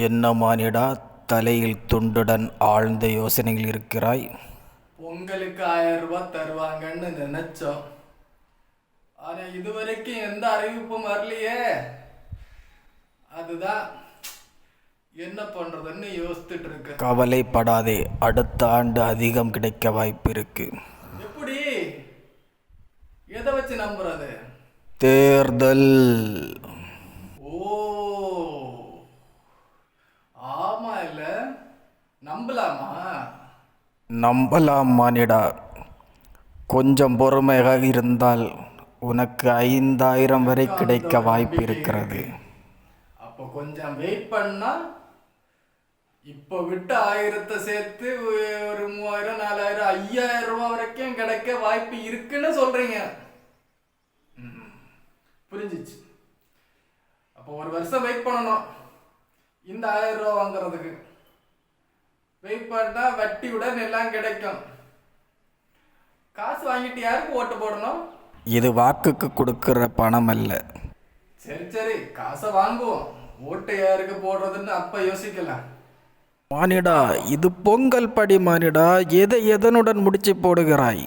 என்ன மானிடா தலையில் துண்டுடன் ஆழ்ந்த யோசனையில் இருக்கிறாய்? பொங்கலுக்கு ஆயிரம் ரூபாய் தருவாங்கன்னு நினைச்சோம். ஆனா இதுவரைக்கும் எந்த அறிவிப்பும் வரலையே. அதுதான் என்ன பண்றதுன்னு யோசிச்சுட்டு இருக்கேன். கவலைப்படாதே அடுத்த ஆண்டு அதிகம் கிடைக்க வாய்ப்பு இருக்கு. எப்படி? எதை வச்சு நம்புறது? தேர்தல். இல்ல நம்பலாமா? நம்பலாம் மானிடா கொஞ்சம் பொறுமையாக இருந்தால் உனக்கு ஐந்தாயிரம் வரை கிடைக்க வாய்ப்பு இருக்கிறது. அப்போ கொஞ்சம் வெயிட் பண்ணா இப்போ விட்டு ஆயிரத்தை சேர்த்து ஒரு மூவாயிரம் நாலாயிரம் ஐயாயிரம் ரூபாய் வரைக்கும் கிடைக்க வாய்ப்பு இருக்குன்னு சொல்றீங்க. ம், புரிஞ்சிச்சு. அப்போ ஒரு வருஷம் வெயிட் பண்ணணும். இந்த ஆயிரம் ரூபாய் வாங்குறதுக்கு. வெயிட் பண்ணா வட்டியுடன் எல்லாம் கிடைக்கும். காசு வாங்கிட்டு யாருக்கு ஓட்டு போடணும்? இது வாக்குக்கு கொடுக்கிற பணம் அல்ல. சரி சரி காசை வாங்குவோம். ஓட்டு யாருக்கு போடுறதுன்னு அப்ப யோசிக்கலாம். மானிடா இது பொங்கல் படி மானிடா எதை எதனுடன் முடிச்சு போடுகிறாய்?